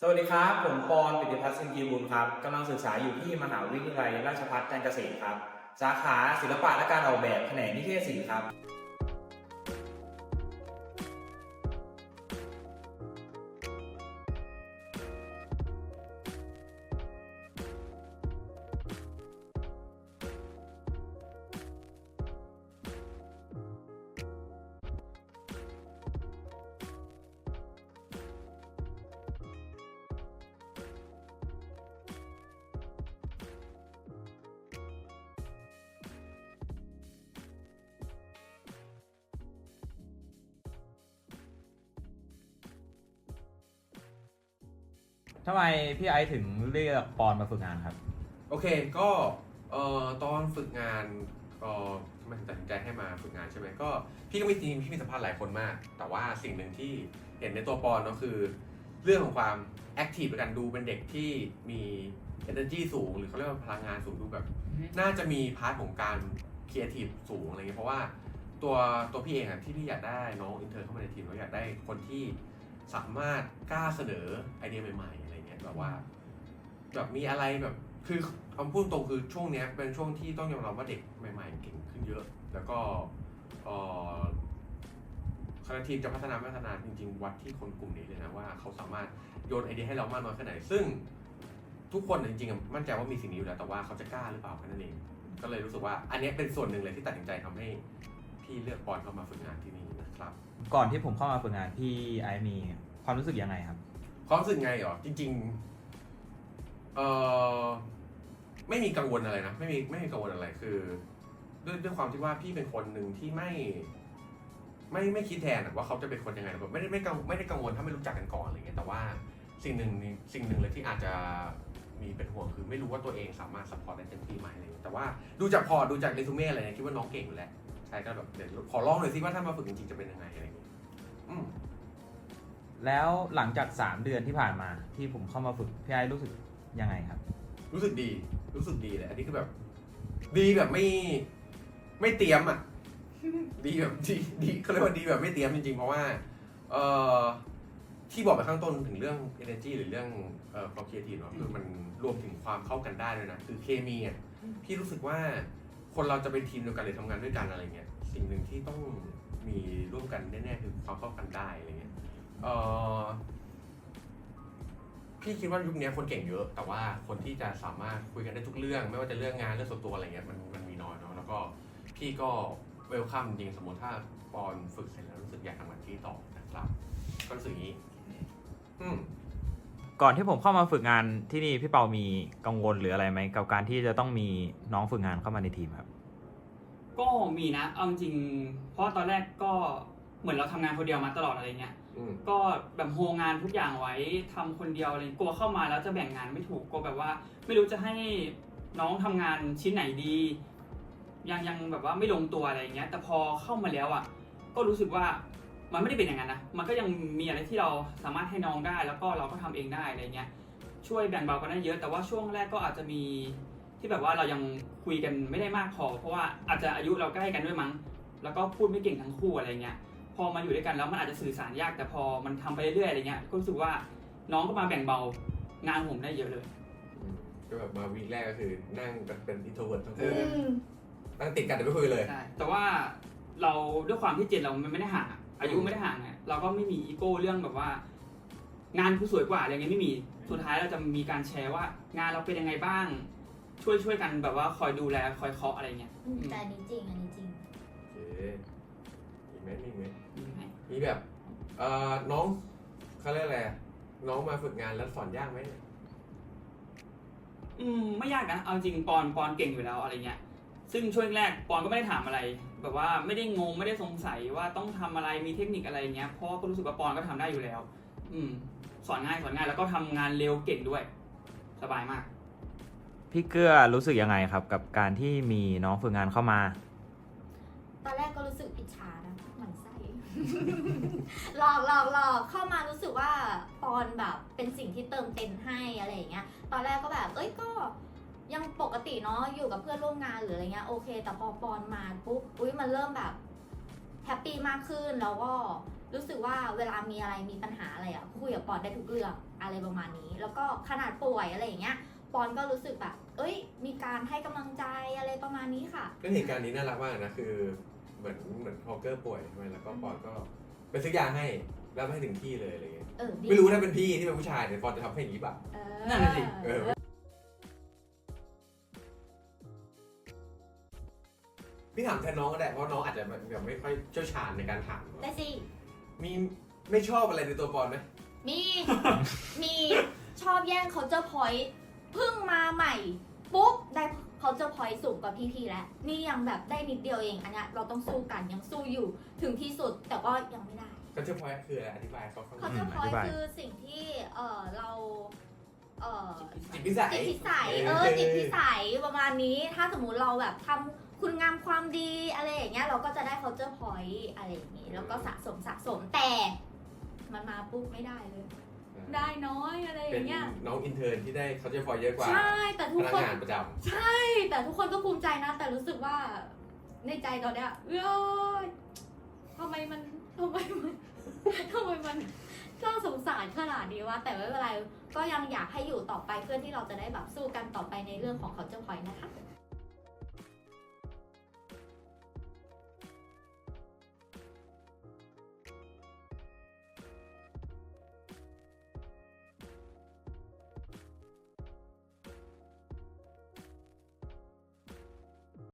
สวัสดีครับ ผมปอนปิติพัฒน์สินกีบุญครับกำลังศึกษาอยู่ที่มหาวิทยาลัยราชภัฏจันทร์เกษมครับ สาขาศิลปะและการออกแบบแขนงนิเทศศิลป์ครับ ทำไมพี่ไอซ์ถึงเลือกปอนมาฝึกงานครับ โอเคก็เอ่อตอนฝึกงานก็ทำไมถึงตัดสินใจให้มาฝึกงานใช่ไหมก็พี่ก็มีจริงๆพี่มีสัมภาษณ์หลายคนมาก แต่ว่าสิ่งหนึ่งที่เห็นในตัวปอนก็คือ เรื่องของความแอคทีฟในการดูเป็นเด็กที่มี energy สูง หรือเขาเรียกว่าพลังงานสูงดูแบบ น่าจะมีพาร์ทของการครีเอทีฟสูงอะไรเงี้ยเพราะว่าตัวตัวพี่เองอะที่พี่อยากได้น้องอินเทอร์เข้ามาในทีมเราอยากได้คนที่สามารถกล้าเสนอไอเดียใหม่ๆ แบบว่า แบบมีอะไรแบบคือคำพูดตรงคือช่วงเนี้ยเป็นช่วงที่ต้องยอมรับว่าเด็กใหม่ ๆ เก่งขึ้นเยอะ แล้วก็เอ่อคณะทีมจะพัฒนาพัฒนาจริง ๆ วัดที่คนกลุ่มนี้เลยนะว่าเขาสามารถโยนไอเดียให้เรามากน้อยแค่ไหน ซึ่งทุกคนจริงๆมั่นใจว่ามีสิ่งนี้อยู่แล้วแต่ว่าเขาจะกล้าหรือเปล่าแค่นั้นเองก็เลยรู้สึกว่า อันนี้เป็นส่วนหนึ่งเลยที่ตัดสินใจทำให้พี่เลือกปอนเข้ามาฝึกงานที่นี่นะครับ ก่อนที่ผมเข้ามาฝึกงานพี่ไอมีความรู้สึกยังไงครับ ความรู้สึกไงเหรอจริง ๆ เออไม่มีกังวลอะไรนะไม่มีไม่มีกังวลอะไรคือ ด้วยด้วยความที่ว่าพี่เป็นคนหนึ่งที่ไม่ ไม่ไม่คิดแทนอะว่าเขาจะเป็นคนยังไงแบบไม่ได้ไม่กังไม่ได้กังวลถ้าไม่รู้จักกันก่อนอะไรเงี้ยแต่ว่าสิ่งหนึ่งสิ่งหนึ่งเลยที่อาจจะมีเป็นห่วงคือไม่รู้ว่าตัวเองสามารถซัพพอร์ตได้เต็มที่ไหมอะไรเงี้ยแต่ว่าดูจากพอดูจากเรซูเม่อะไรเนี่ยคิดว่าน้องเก่งอยู่แล้วใช่ก็แบบเดี๋ยวขอลองหน่อยสิว่าถ้ามาฝึกจริงๆจะเป็นยังไงอะไรเงี้ย แล้วหลังจาก 3 เดือนที่ผ่านมาที่ผมเข้ามาฝึกพี่ไอรู้สึกยังไงครับ รู้สึกดีรู้สึกดีเลยอันนี้คือแบบ ดีแบบไม่ไม่เตรียมอะ ดีแบบดีดีเขาเรียกว่าดีแบบไม่เตรียมจริงๆ เพราะว่าเอ่อที่บอกไปข้างต้นถึงเรื่อง energy หรือเรื่องเอ่อความ creative เนาะคือมันรวมถึงความเข้ากันได้ด้วยนะ คือเคมีอะพี่รู้สึกว่าคนเราจะเป็นทีมเดียวกันหรือทำงานด้วยกันอะไรเงี้ยสิ่งหนึ่งที่ต้องมีร่วมกันแน่ๆคือความเข้ากันได้อะไรเงี้ย เอ่อพี่คิดว่ายุคนี้คนเก่งเยอะ แต่ว่าคนที่จะสามารถคุยกันได้ทุกเรื่อง ไม่ว่าจะเรื่องงานเรื่องส่วนตัวอะไรเงี้ยมันมันมีน้อยเนาะแล้วก็พี่ก็เวลคัมจริงสมมติถ้าปอนฝึกเสร็จแล้วรู้สึกอยากทำงานที่ต่อนะครับก็รู้สึกอย่างนี้ อืมก่อนที่ผมเข้ามาฝึกงานที่นี่พี่เปามีกังวลหรืออะไรไหมกับการที่จะต้องมีน้องฝึกงานเข้ามาในทีมครับ ก็มีนะเอาจริงๆเพราะตอนแรกก็เหมือนเราทำงานคนเดียวมาตลอดอะไรเงี้ย อืม ก็แบบโฮงานทุกอย่างไว้ทำคนเดียวอะไรกลัวเข้ามาแล้วจะแบ่งงานไม่ถูกกลัวแบบว่า ไม่รู้จะให้น้องทำงานชิ้นไหนดี ยังยังแบบว่าไม่ลงตัวอะไรเงี้ย แต่พอเข้ามาแล้วอะ ก็รู้สึกว่ามันไม่ได้เป็นอย่างนั้นนะมันก็ยังมีอะไรที่เราสามารถให้น้องได้ แล้วก็เราก็ทำเองได้อะไรเงี้ยช่วยแบ่งเบากันได้เยอะ แต่ว่าช่วงแรกก็อาจจะมีที่แบบว่าเรายังคุยกันไม่ได้มากพอ เพราะว่าอาจจะอายุเราใกล้กันด้วยมั้ง แล้วก็พูดไม่เก่งทั้งคู่อะไรเงี้ย พอมาอยู่ด้วยกันแล้วมันอาจจะสื่อสารยากแต่พอมันทำไปเรื่อยๆอะไรเงี้ยก็รู้สึกว่าน้องก็มาแบ่งเบางานผมได้เยอะเลยอืมก็แบบมาวีคแรกก็คือนั่งกันเป็นอินโทรเวิร์ดทั้งเอคู่อนั่งติดกันแต่ไม่คุยเลยใช่แต่ว่าเราด้วยความที่เจนเรามันไม่ได้ห่างอะอายุไม่ได้ห่างไงเราก็ไม่มีอีโก้เรื่องแบบว่า งานกูสวยกว่าอะไรเงี้ยไม่มีสุดท้ายเราจะมีการแชร์ว่างานเราเป็นยังไงบ้าง ช่วยช่วยกันแบบว่าคอยดูแลคอยเคาะอะไรเงี้ยอืมแต่อันนี้จริงอันนี้จริงโอเคมี ไหมมีไหมอืมมีแบบเอ่อน้องเขาเรียกอะไรอะน้องมาฝึกงานแล้วสอนยากไหมอืมไม่ยากนะเอาจริงปอนปอนเก่งอยู่แล้วอะไรเงี้ย ซึ่งช่วงแรกปอนก็ไม่ได้ถามอะไร แบบว่าไม่ได้งงไม่ได้สงสัยว่าต้องทำอะไรมีเทคนิคอะไรเงี้ยเพราะว่าก็รู้สึกว่าปอนก็ทำได้อยู่แล้ว อืม สอนง่ายสอนง่ายแล้วก็ทำงานเร็วเก่งด้วย สบายมาก พี่เกื้อรู้สึกยังไงครับ กับการที่มีน้องฝึกงานเข้ามา ตอนแรกก็รู้สึกอิจฉานะหมันไส้ หลอกหลอกหลอกเข้ามารู้สึกว่าปอนแบบเป็นสิ่งที่เติมเต็มให้อะไรอย่างเงี้ย ตอนแรกก็แบบ เอ้ยก็ยังปกติเนาะอยู่กับเพื่อนร่วมงานหรืออะไรเงี้ยโอเค แต่พอปอนมาปุ๊บอุ้ยมันเริ่มแบบแฮปปี้มากขึ้นแล้วก็รู้สึกว่าเวลามีอะไรมีปัญหาอะไรอะคุยกับปอนได้ทุกเรื่องอะไรประมาณนี้ แล้วก็ขนาดป่วยอะไรอย่างเงี้ยปอนก็รู้สึกแบบ เอ้ย มีการให้กำลังใจอะไรประมาณนี้ค่ะ ก็เหตุการณ์นี้น่ารักมากนะคือ เหมือนเหมือนพอเกอร์ป่วยใช่ไหมแล้วก็ปอนก็ไปซื้อยาให้แล้วไม่ถึงที่เลยอะไรเงี้ยเออดีไม่รู้ถ้าเป็นพี่ที่เป็นผู้ชายเนี่ยปอนจะทำให้อย่างนี้ป่ะ เออนั่นน่ะสิ เออ พี่ถามแทนน้องก็ได้เพราะน้องอาจจะแบบไม่ค่อยเชี่ยวชาญในการถามได้สิ มีไม่ชอบอะไรในตัวปอนไหมมี มี ชอบแย่ง culture point เพิ่งมาใหม่ ปุ๊บ ได้ culture point สูงกว่าพี่ๆแล้วนี่ยังแบบได้นิดเดียวเองอันเนี้ยเราต้องสู้กันยังสู้อยู่ถึงที่สุดแต่ก็ยังไม่ได้ก็จะพอยคืออะไรอธิบายเขาฟัง culture อธิ point บายคือสิ่งที่เออเราเออ จิตพิสัยจิตพิสัยเออจิตพิสัยประมาณนี้ ถ้าสมมุติเราแบบทำคุณงามความดีอะไรอย่างเงี้ยเราก็จะได้ culture point อะไรอย่างงี้ แล้วก็สะสมสะสมแต่มันมาปุ๊บไม่ได้เลย ได้น้อยอะไรอเป็นย่างเงี้ย น้องอินเทอร์ที่ได้เขาจะพอยเยอะกว่าใช่แต่พทุกนักคน งานประจใช่ แต่ทุกคนก็ภูมิใจนะ แต่รู้สึกว่าในใจตอนเนี้ยเอ้ยทำไมมันทำไมมันทำไมมันน่าสงสารขนาดนี้วะแต่ไม่เป็นไรก็ยังอยากให้อยู่ต่อไปเพื่อที่เราจะได้แบบสู้กันต่อไปในเรื่องของเขาเจ้าพอยนะคะ